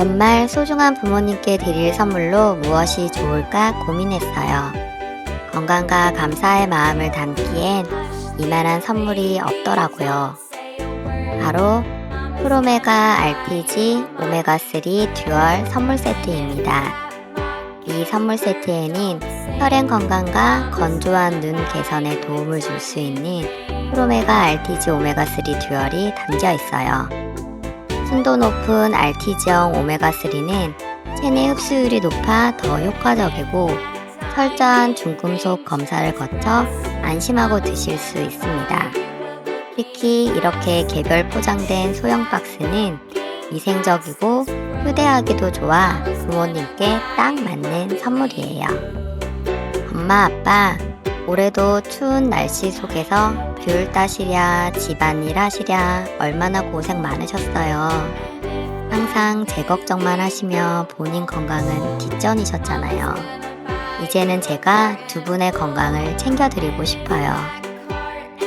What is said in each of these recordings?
연말 소중한 부모님께 드릴 선물로 무엇이 좋을까 고민했어요. 건강과 감사의 마음을 담기엔 이만한 선물이 없더라고요. 바로 프로메가 RPG 오메가3 듀얼 선물 세트입니다. 이 선물 세트에는 혈행 건강과 건조한 눈 개선에 도움을 줄 수 있는 프로메가 RTG 오메가3 듀얼이 담겨 있어요. 순도 높은 RTG형 오메가3는 체내 흡수율이 높아 더 효과적이고 철저한 중금속 검사를 거쳐 안심하고 드실 수 있습니다. 특히 이렇게 개별 포장된 소형 박스는 위생적이고 휴대하기도 좋아 부모님께 딱 맞는 선물이에요. 엄마, 아빠, 올해도 추운 날씨 속에서 귤 따시랴, 집안일 하시랴, 얼마나 고생 많으셨어요. 항상 제 걱정만 하시며 본인 건강은 뒷전이셨잖아요. 이제는 제가 두 분의 건강을 챙겨드리고 싶어요.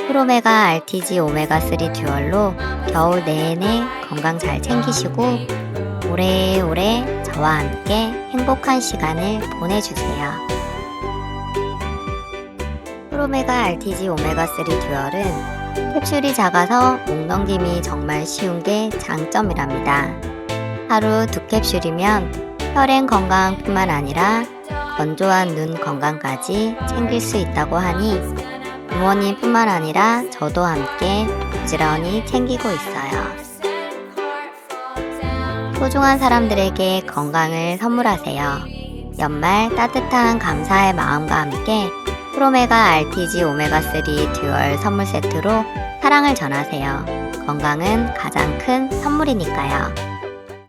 프로메가 RTG 오메가3 듀얼로 겨울 내내 건강 잘 챙기시고 오래오래 저와 함께 행복한 시간을 보내주세요. 프로메가 RPG 오메가3 듀얼은 캡슐이 작아서 목 넘김이 정말 쉬운 게 장점이랍니다. 하루 두 캡슐이면 혈행 건강뿐만 아니라 건조한 눈 건강까지 챙길 수 있다고 하니 부모님뿐만 아니라 저도 함께 부지런히 챙기고 있어요. 소중한 사람들에게 건강을 선물하세요. 연말 따뜻한 감사의 마음과 함께 프로메가 RTG 오메가3 듀얼 선물 세트로 사랑을 전하세요. 건강은 가장 큰 선물이니까요.